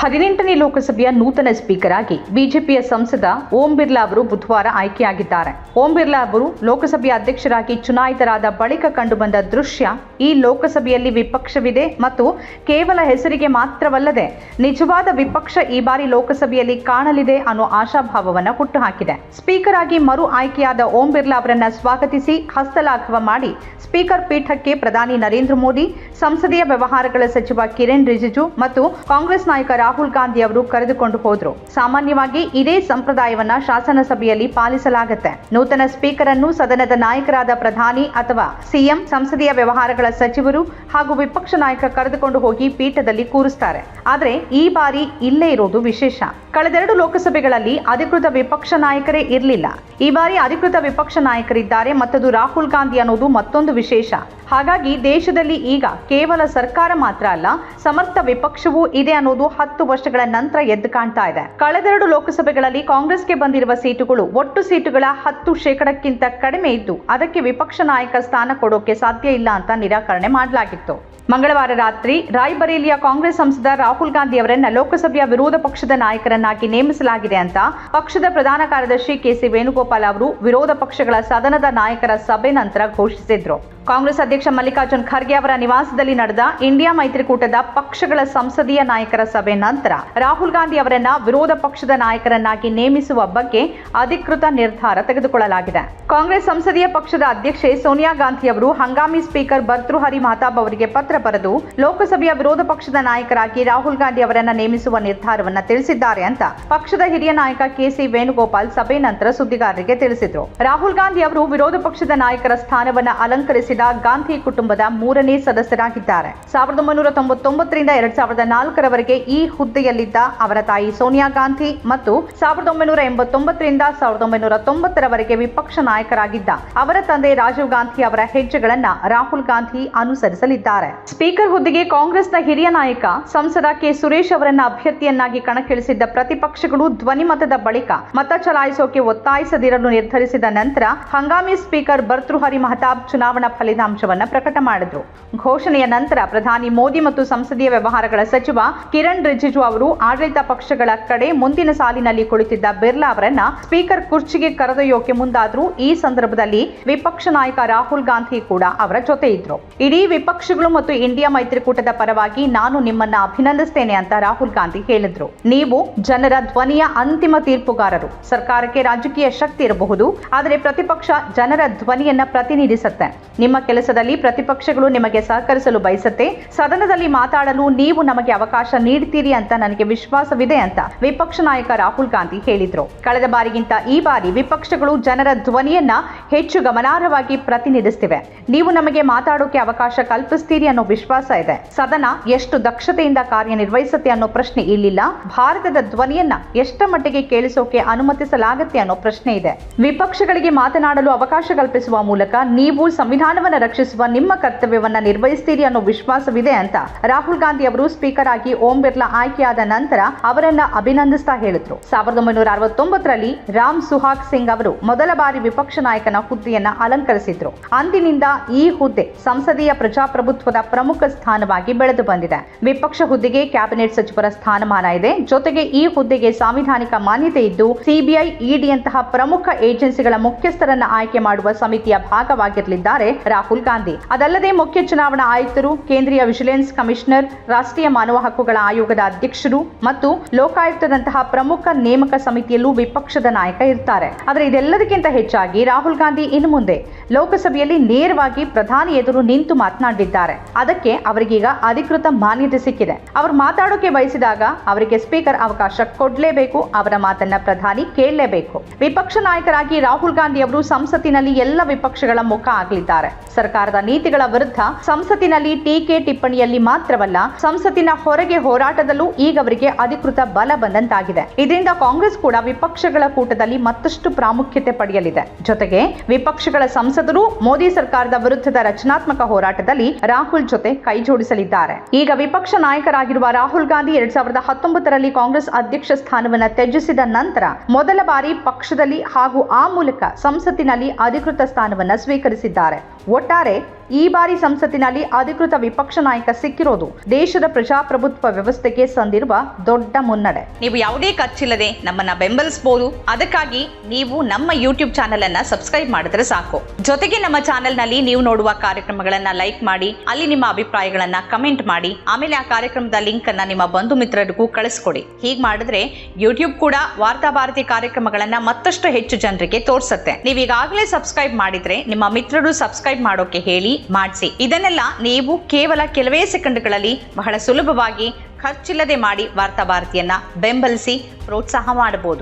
ಹದಿನೆಂಟನೇ ಲೋಕಸಭೆಯ ನೂತನ ಸ್ಪೀಕರ್ ಆಗಿ ಬಿಜೆಪಿಯ ಸಂಸದ ಓಂ ಬಿರ್ಲಾ ಅವರು ಬುಧವಾರ ಆಯ್ಕೆಯಾಗಿದ್ದಾರೆ. ಓಂ ಬಿರ್ಲಾ ಅವರು ಲೋಕಸಭೆಯ ಅಧ್ಯಕ್ಷರಾಗಿ ಚುನಾಯಿತರಾದ ಬಳಿಕ ಕಂಡುಬಂದ ದೃಶ್ಯ ಈ ಲೋಕಸಭೆಯಲ್ಲಿ ವಿಪಕ್ಷವಿದೆ ಮತ್ತು ಕೇವಲ ಹೆಸರಿಗೆ ಮಾತ್ರವಲ್ಲದೆ ನಿಜವಾದ ವಿಪಕ್ಷ ಈ ಬಾರಿ ಲೋಕಸಭೆಯಲ್ಲಿ ಕಾಣಲಿದೆ ಅನ್ನೋ ಆಶಾಭಾವವನ್ನು ಹುಟ್ಟುಹಾಕಿದೆ. ಸ್ಪೀಕರ್ ಆಗಿ ಮರು ಆಯ್ಕೆಯಾದ ಓಂ ಬಿರ್ಲಾ ಅವರನ್ನ ಸ್ವಾಗತಿಸಿ ಹಸ್ತಲಾಘವ ಮಾಡಿ ಸ್ಪೀಕರ್ ಪೀಠಕ್ಕೆ ಪ್ರಧಾನಿ ನರೇಂದ್ರ ಮೋದಿ, ಸಂಸದೀಯ ವ್ಯವಹಾರಗಳ ಸಚಿವ ಕಿರಣ್ ರಿಜಿಜು ಮತ್ತು ಕಾಂಗ್ರೆಸ್ ನಾಯಕ ರಾಹುಲ್ ಗಾಂಧಿ ಅವರು ಕರೆದುಕೊಂಡು ಹೋದ್ರು. ಸಾಮಾನ್ಯವಾಗಿ ಇದೇ ಸಂಪ್ರದಾಯವನ್ನ ಶಾಸನಸಭೆಯಲ್ಲಿ ಪಾಲಿಸಲಾಗುತ್ತೆ. ನೂತನ ಸ್ಪೀಕರ್ ಅನ್ನು ಸದನದ ನಾಯಕರಾದ ಪ್ರಧಾನಿ ಅಥವಾ ಸಿಎಂ, ಸಂಸದೀಯ ವ್ಯವಹಾರಗಳ ಸಚಿವರು ಹಾಗೂ ವಿಪಕ್ಷ ನಾಯಕ ಕರೆದುಕೊಂಡು ಹೋಗಿ ಪೀಠದಲ್ಲಿ ಕೂರಿಸ್ತಾರೆ. ಆದರೆ ಈ ಬಾರಿ ಇಲ್ಲೇ ಇರೋದು ವಿಶೇಷ. ಕಳೆದೆರಡು ಲೋಕಸಭೆಗಳಲ್ಲಿ ಅಧಿಕೃತ ವಿಪಕ್ಷ ನಾಯಕರೇ ಇರಲಿಲ್ಲ. ಈ ಬಾರಿ ಅಧಿಕೃತ ವಿಪಕ್ಷ ನಾಯಕರಿದ್ದಾರೆ ಮತ್ತದು ರಾಹುಲ್ ಗಾಂಧಿ ಅನ್ನೋದು ಮತ್ತೊಂದು ವಿಶೇಷ. ಹಾಗಾಗಿ ದೇಶದಲ್ಲಿ ಈಗ ಕೇವಲ ಸರ್ಕಾರ ಮಾತ್ರ ಅಲ್ಲ, ಸಮರ್ಥ ವಿಪಕ್ಷವೂ ಇದೆ ಅನ್ನೋದು ಹತ್ತು ವರ್ಷಗಳ ನಂತರ ಎದ್ದು ಕಾಣ್ತಾ ಇದೆ. ಕಳೆದೆರಡು ಲೋಕಸಭೆಗಳಲ್ಲಿ ಕಾಂಗ್ರೆಸ್ಗೆ ಬಂದಿರುವ ಸೀಟುಗಳು ಒಟ್ಟು ಸೀಟುಗಳ ಹತ್ತು ಶೇಕಡಕ್ಕಿಂತ ಕಡಿಮೆ ಇದ್ದು, ಅದಕ್ಕೆ ವಿಪಕ್ಷ ನಾಯಕ ಸ್ಥಾನ ಕೊಡೋಕೆ ಸಾಧ್ಯ ಇಲ್ಲ ಅಂತ ನಿರಾಕರಣೆ ಮಾಡಲಾಗಿತ್ತು. ಮಂಗಳವಾರ ರಾತ್ರಿ ರಾಯ್ಬರೇಲಿಯ ಕಾಂಗ್ರೆಸ್ ಸಂಸದ ರಾಹುಲ್ ಗಾಂಧಿ ಅವರನ್ನ ಲೋಕಸಭೆಯ ವಿರೋಧ ಪಕ್ಷದ ನಾಯಕರನ್ನಾಗಿ ನೇಮಿಸಲಾಗಿದೆ ಅಂತ ಪಕ್ಷದ ಪ್ರಧಾನ ಕಾರ್ಯದರ್ಶಿ ಕೆಸಿ ವೇಣುಗೋಪಾಲ್ ಅವರು ವಿರೋಧ ಪಕ್ಷಗಳ ಸದನದ ನಾಯಕರ ಸಭೆ ನಂತರ ಘೋಷಿಸಿದ್ರು. ಕಾಂಗ್ರೆಸ್ ಅಧ್ಯಕ್ಷ ಮಲ್ಲಿಕಾರ್ಜುನ್ ಖರ್ಗೆ ಅವರ ನಿವಾಸದಲ್ಲಿ ನಡೆದ ಇಂಡಿಯಾ ಮೈತ್ರಿಕೂಟದ ಪಕ್ಷಗಳ ಸಂಸದೀಯ ನಾಯಕರ ಸಭೆ ನಂತರ ರಾಹುಲ್ ಗಾಂಧಿ ಅವರನ್ನ ವಿರೋಧ ಪಕ್ಷದ ನಾಯಕರನ್ನಾಗಿ ನೇಮಿಸುವ ಬಗ್ಗೆ ಅಧಿಕೃತ ನಿರ್ಧಾರ ತೆಗೆದುಕೊಳ್ಳಲಾಗಿದೆ. ಕಾಂಗ್ರೆಸ್ ಸಂಸದೀಯ ಪಕ್ಷದ ಅಧ್ಯಕ್ಷೆ ಸೋನಿಯಾ ಗಾಂಧಿ ಅವರು ಹಂಗಾಮಿ ಸ್ಪೀಕರ್ ಭರ್ತೃಹರಿ ಮಹತಾಬ್ ಅವರಿಗೆ ಪತ್ರ ಬರೆದು ಲೋಕಸಭೆಯ ವಿರೋಧ ಪಕ್ಷದ ನಾಯಕರಾಗಿ ರಾಹುಲ್ ಗಾಂಧಿ ಅವರನ್ನ ನೇಮಿಸುವ ನಿರ್ಧಾರವನ್ನ ತಿಳಿಸಿದ್ದಾರೆ ಅಂತ ಪಕ್ಷದ ಹಿರಿಯ ನಾಯಕ ಕೆಸಿ ವೇಣುಗೋಪಾಲ್ ಸಭೆ ನಂತರ ಸುದ್ದಿಗಾರರಿಗೆ ತಿಳಿಸಿದ್ರು. ರಾಹುಲ್ ಗಾಂಧಿ ಅವರು ವಿರೋಧ ಪಕ್ಷದ ನಾಯಕರ ಸ್ಥಾನವನ್ನ ಅಲಂಕರಿಸಿದ ಗಾಂಧಿ ಕುಟುಂಬದ ಮೂರನೇ ಸದಸ್ಯರಾಗಿದ್ದಾರೆ. ಸಾವಿರದ ಒಂಬೈನೂರ ತೊಂಬತ್ತೊಂಬತ್ತರಿಂದ ಎರಡ್ ಸಾವಿರದ ನಾಲ್ಕರವರೆಗೆ ಈ ಹುದ್ದೆಯಲ್ಲಿದ್ದ ಅವರ ತಾಯಿ ಸೋನಿಯಾ ಗಾಂಧಿ ಮತ್ತು ಸಾವಿರದ ಒಂಬೈನೂರ ಎಂಬತ್ತೊಂಬತ್ತರಿಂದ ಸಾವಿರದ ಒಂಬೈನೂರ ತೊಂಬತ್ತರವರೆಗೆ ವಿಪಕ್ಷ ನಾಯಕರಾಗಿದ್ದ ಅವರ ತಂದೆ ರಾಜೀವ್ ಗಾಂಧಿ ಅವರ ಹೆಜ್ಜೆಗಳನ್ನ ರಾಹುಲ್ ಗಾಂಧಿ ಅನುಸರಿಸಲಿದ್ದಾರೆ. ಸ್ಪೀಕರ್ ಹುದ್ದೆಗೆ ಕಾಂಗ್ರೆಸ್ನ ಹಿರಿಯ ನಾಯಕ ಸಂಸದ ಕೆ ಸುರೇಶ್ ಅವರನ್ನ ಅಭ್ಯರ್ಥಿಯನ್ನಾಗಿ ಕಣಕ್ಕಿಳಿಸಿದ್ದ ಪ್ರತಿಪಕ್ಷಗಳು ಧ್ವನಿಮತದ ಬಳಿಕ ಮತ ಚಲಾಯಿಸೋಕೆ ಒತ್ತಾಯಿಸದಿರಲು ನಿರ್ಧರಿಸಿದ ನಂತರ ಹಂಗಾಮಿ ಸ್ಪೀಕರ್ ಭರ್ತೃಹರಿ ಮಹತಾಬ್ ಚುನಾವಣಾ ಫಲಿತಾಂಶವನ್ನ ಪ್ರಕಟ ಮಾಡಿದ್ರು. ಘೋಷಣೆಯ ನಂತರ ಪ್ರಧಾನಿ ಮೋದಿ ಮತ್ತು ಸಂಸದೀಯ ವ್ಯವಹಾರಗಳ ಸಚಿವ ಕಿರಣ್ ರಿಜಿಜು ಅವರು ಆಡಳಿತ ಪಕ್ಷಗಳ ಕಡೆ ಮುಂದಿನ ಸಾಲಿನಲ್ಲಿ ಕುಳಿತಿದ್ದ ಬಿರ್ಲಾ ಅವರನ್ನ ಸ್ಪೀಕರ್ ಕುರ್ಚಿಗೆ ಕರೆದೊಯ್ಯೋಕೆ ಮುಂದಾದ್ರೂ ಈ ಸಂದರ್ಭದಲ್ಲಿ ವಿಪಕ್ಷ ನಾಯಕ ರಾಹುಲ್ ಗಾಂಧಿ ಕೂಡ ಅವರ ಜೊತೆ ಇದ್ರು. ಇಡೀ ವಿಪಕ್ಷಗಳು ಮತ್ತು ಇಂಡಿಯಾ ಮೈತ್ರಿಕೂಟದ ಪರವಾಗಿ ನಾನು ನಿಮ್ಮನ್ನ ಅಭಿನಂದಿಸ್ತೇನೆ ಅಂತ ರಾಹುಲ್ ಗಾಂಧಿ ಹೇಳಿದ್ರು. ನೀವು ಜನರ ಧ್ವನಿಯ ಅಂತಿಮ ತೀರ್ಪುಗಾರರು. ಸರ್ಕಾರಕ್ಕೆ ರಾಜಕೀಯ ಶಕ್ತಿ ಇರಬಹುದು, ಆದರೆ ಪ್ರತಿಪಕ್ಷ ಜನರ ಧ್ವನಿಯನ್ನ ಪ್ರತಿನಿಧಿಸುತ್ತೆ. ನಿಮ್ಮ ಕೆಲಸದಲ್ಲಿ ಪ್ರತಿಪಕ್ಷಗಳು ನಿಮಗೆ ಸಹಕರಿಸಲು ಬಯಸುತ್ತೆ. ಸದನದಲ್ಲಿ ಮಾತಾಡಲು ನೀವು ನಮಗೆ ಅವಕಾಶ ನೀಡ್ತೀರಿ ಅಂತ ನನಗೆ ವಿಶ್ವಾಸವಿದೆ ಅಂತ ವಿಪಕ್ಷ ನಾಯಕ ರಾಹುಲ್ ಗಾಂಧಿ ಹೇಳಿದ್ರು. ಕಳೆದ ಬಾರಿಗಿಂತ ಈ ಬಾರಿ ವಿಪಕ್ಷಗಳು ಜನರ ಧ್ವನಿಯನ್ನ ಹೆಚ್ಚು ಗಮನಾರ್ಹವಾಗಿ ಪ್ರತಿನಿಧಿಸ್ತಿವೆ. ನೀವು ನಮಗೆ ಮಾತಾಡೋಕೆ ಅವಕಾಶ ಕಲ್ಪಿಸ್ತೀರಿ ಅನ್ನೋ ವಿಶ್ವಾಸ ಇದೆ. ಸದನ ಎಷ್ಟು ದಕ್ಷತೆಯಿಂದ ಕಾರ್ಯನಿರ್ವಹಿಸುತ್ತೆ ಅನ್ನೋ ಪ್ರಶ್ನೆ ಇಲ್ಲಿಲ್ಲ. ಭಾರತದ ಧ್ವನಿಯನ್ನ ಎಷ್ಟ ಮಟ್ಟಿಗೆ ಕೇಳಿಸೋಕೆ ಅನುಮತಿಸಲಾಗುತ್ತೆ ಅನ್ನೋ ಪ್ರಶ್ನೆ ಇದೆ. ವಿಪಕ್ಷಗಳಿಗೆ ಮಾತನಾಡಲು ಅವಕಾಶ ಕಲ್ಪಿಸುವ ಮೂಲಕ ನೀವು ಸಂವಿಧಾನವನ್ನ ರಕ್ಷಿಸುವ ನಿಮ್ಮ ಕರ್ತವ್ಯವನ್ನ ನಿರ್ವಹಿಸ್ತೀರಿ ಅನ್ನೋ ವಿಶ್ವಾಸವಿದೆ ಅಂತ ರಾಹುಲ್ ಗಾಂಧಿ ಅವರು ಸ್ಪೀಕರ್ ಆಗಿ ಓಂ ಬಿರ್ಲಾ ಆಯ್ಕೆಯಾದ ನಂತರ ಅವರನ್ನ ಅಭಿನಂದಿಸ್ತಾ ಹೇಳಿದ್ರು. ಸಾವಿರದ ಒಂಬೈನೂರ ಅರವತ್ತೊಂಬತ್ತರಲ್ಲಿ ರಾಮ್ ಸುಹಾಗ್ ಸಿಂಗ್ ಅವರು ಮೊದಲ ಬಾರಿ ವಿಪಕ್ಷ ನಾಯಕನ ಹುದ್ದೆಯನ್ನ ಅಲಂಕರಿಸಿದ್ರು. ಅಂದಿನಿಂದ ಈ ಹುದ್ದೆ ಸಂಸದೀಯ ಪ್ರಜಾಪ್ರಭುತ್ವದ ಪ್ರಮುಖ ಸ್ಥಾನವಾಗಿ ಬೆಳೆದು ಬಂದಿದೆ. ವಿಪಕ್ಷ ಹುದ್ದೆಗೆ ಕ್ಯಾಬಿನೆಟ್ ಸಚಿವರ ಸ್ಥಾನಮಾನ ಇದೆ. ಜೊತೆಗೆ ಈ ಹುದ್ದೆಗೆ ಸಾಂವಿಧಾನಿಕ ಮಾನ್ಯತೆ ಇದ್ದು, ಸಿಬಿಐ, ಇಡಿಯಂತಹ ಪ್ರಮುಖ ಏಜೆನ್ಸಿಗಳ ಮುಖ್ಯಸ್ಥರನ್ನ ಆಯ್ಕೆ ಮಾಡುವ ಸಮಿತಿಯ ಭಾಗವಾಗಿರಲಿದ್ದಾರೆ ರಾಹುಲ್ ಗಾಂಧಿ. ಅದಲ್ಲದೆ ಮುಖ್ಯ ಚುನಾವಣಾ ಆಯುಕ್ತರು, ಕೇಂದ್ರೀಯ ವಿಜಿಲೆನ್ಸ್ ಕಮಿಷನರ್, ರಾಷ್ಟ್ರೀಯ ಮಾನವ ಹಕ್ಕುಗಳ ಆಯೋಗದ ಅಧ್ಯಕ್ಷರು ಮತ್ತು ಲೋಕಾಯುಕ್ತದಂತಹ ಪ್ರಮುಖ ನೇಮಕ ಸಮಿತಿಯಲ್ಲೂ ವಿಪಕ್ಷದ ನಾಯಕ ಇರ್ತಾರೆ. ಆದರೆ ಇದೆಲ್ಲದಕ್ಕಿಂತ ಹೆಚ್ಚಾಗಿ ರಾಹುಲ್ ಗಾಂಧಿ ಇನ್ನು ಮುಂದೆ ಲೋಕಸಭೆಯಲ್ಲಿ ನೇರವಾಗಿ ಪ್ರಧಾನಿ ಎದುರು ನಿಂತು ಮಾತನಾಡಿದ್ದಾರೆ ಅದಕ್ಕೆ ಅವರಿಗೀಗ ಅಧಿಕೃತ ಮಾನ್ಯತೆ ಸಿಕ್ಕಿದೆ. ಅವರು ಮಾತಾಡೋಕೆ ಬಯಸಿದಾಗ ಅವರಿಗೆ ಸ್ಪೀಕರ್ ಅವಕಾಶ ಕೊಡಲೇಬೇಕು, ಅವರ ಮಾತನ್ನ ಪ್ರಧಾನಿ ಕೇಳಲೇಬೇಕು. ವಿಪಕ್ಷ ನಾಯಕರಾಗಿ ರಾಹುಲ್ ಗಾಂಧಿ ಅವರು ಸಂಸತ್ತಿನಲ್ಲಿ ಎಲ್ಲ ವಿಪಕ್ಷಗಳ ಮುಖ ಆಗಲಿದ್ದಾರೆ ಸರ್ಕಾರದ ನೀತಿಗಳ ವಿರುದ್ಧ ಸಂಸತ್ತಿನಲ್ಲಿ ಟೀಕೆ ಟಿಪ್ಪಣಿಯಲ್ಲಿ ಮಾತ್ರವಲ್ಲ, ಸಂಸತ್ತಿನ ಹೊರಗೆ ಹೋರಾಟದಲ್ಲೂ ಈಗ ಅವರಿಗೆ ಅಧಿಕೃತ ಬಲ ಬಂದಂತಾಗಿದೆ. ಇದರಿಂದ ಕಾಂಗ್ರೆಸ್ ಕೂಡ ವಿಪಕ್ಷಗಳ ಕೂಟದಲ್ಲಿ ಮತ್ತಷ್ಟು ಪ್ರಾಮುಖ್ಯತೆ ಪಡೆಯಲಿದೆ. ಜೊತೆಗೆ ವಿಪಕ್ಷಗಳ ಸಂಸದರು ಮೋದಿ ಸರ್ಕಾರದ ವಿರುದ್ಧದ ರಚನಾತ್ಮಕ ಹೋರಾಟದಲ್ಲಿ ರಾಹುಲ್ ಜೊತೆ ಕೈ ಜೋಡಿಸಲಿದ್ದಾರೆ. ಈಗ ವಿಪಕ್ಷ ನಾಯಕರಾಗಿರುವ ರಾಹುಲ್ ಗಾಂಧಿ ಎರಡ್ ಸಾವಿರದ ಹತ್ತೊಂಬತ್ತರಲ್ಲಿ ಕಾಂಗ್ರೆಸ್ ಅಧ್ಯಕ್ಷ ಸ್ಥಾನವನ್ನು ತ್ಯಜಿಸಿದ ನಂತರ ಮೊದಲ ಬಾರಿ ಪಕ್ಷದಲ್ಲಿ ಹಾಗೂ ಆ ಮೂಲಕ ಸಂಸತ್ತಿನಲ್ಲಿ ಅಧಿಕೃತ ಸ್ಥಾನವನ್ನು ಸ್ವೀಕರಿಸಿದ್ದಾರೆ. ಒಟ್ಟಾರೆ ಈ ಬಾರಿ ಸಂಸತ್ತಿನಲ್ಲಿ ಅಧಿಕೃತ ವಿಪಕ್ಷ ನಾಯಕ ಸಿಕ್ಕಿರೋದು ದೇಶದ ಪ್ರಜಾಪ್ರಭುತ್ವ ವ್ಯವಸ್ಥೆಗೆ ಸಂದಿರುವ ದೊಡ್ಡ ಮುನ್ನಡೆ. ನೀವು ಯಾವುದೇ ಖರ್ಚಿಲ್ಲದೆ ನಮ್ಮನ್ನ ಬೆಂಬಲಿಸಬಹುದು ಅದಕ್ಕಾಗಿ ನೀವು ನಮ್ಮ ಯೂಟ್ಯೂಬ್ ಚಾನೆಲ್ ಅನ್ನ ಸಬ್ಸ್ಕ್ರೈಬ್ ಮಾಡಿದ್ರೆ ಸಾಕು. ಜೊತೆಗೆ ನಮ್ಮ ಚಾನೆಲ್ನಲ್ಲಿ ನೀವು ನೋಡುವ ಕಾರ್ಯಕ್ರಮಗಳನ್ನ ಲೈಕ್ ಮಾಡಿ, ಅಲ್ಲಿ ನಿಮ್ಮ ಅಭಿಪ್ರಾಯಗಳನ್ನ ಕಮೆಂಟ್ ಮಾಡಿ, ಆಮೇಲೆ ಆ ಕಾರ್ಯಕ್ರಮದ ಲಿಂಕ್ ಅನ್ನ ನಿಮ್ಮ ಬಂಧು ಮಿತ್ರರಿಗೂ ಕಳಿಸ್ಕೊಡಿ. ಹೀಗೆ ಮಾಡಿದ್ರೆ ಯೂಟ್ಯೂಬ್ ಕೂಡ ವಾರ್ತಾ ಭಾರತಿ ಕಾರ್ಯಕ್ರಮಗಳನ್ನ ಮತ್ತಷ್ಟು ಹೆಚ್ಚು ಜನರಿಗೆ ತೋರಿಸುತ್ತೆ. ನೀವು ಈಗಾಗಲೇ ಸಬ್ಸ್ಕ್ರೈಬ್ ಮಾಡಿದ್ರೆ ನಿಮ್ಮ ಮಿತ್ರರು ಸಬ್ಸ್ಕ್ರೈಬ್ ಮಾಡೋಕೆ ಹೇಳಿ ಮಾಡಿಸಿ. ಇದನ್ನೆಲ್ಲ ನೀವು ಕೇವಲ ಕೆಲವೇ ಸೆಕೆಂಡ್ಗಳಲ್ಲಿ ಬಹಳ ಸುಲಭವಾಗಿ ಖರ್ಚಿಲ್ಲದೆ ಮಾಡಿ ವಾರ್ತಾ ಭಾರತಿಯನ್ನ ಬೆಂಬಲಿಸಿ ಪ್ರೋತ್ಸಾಹ ಮಾಡಬಹುದು.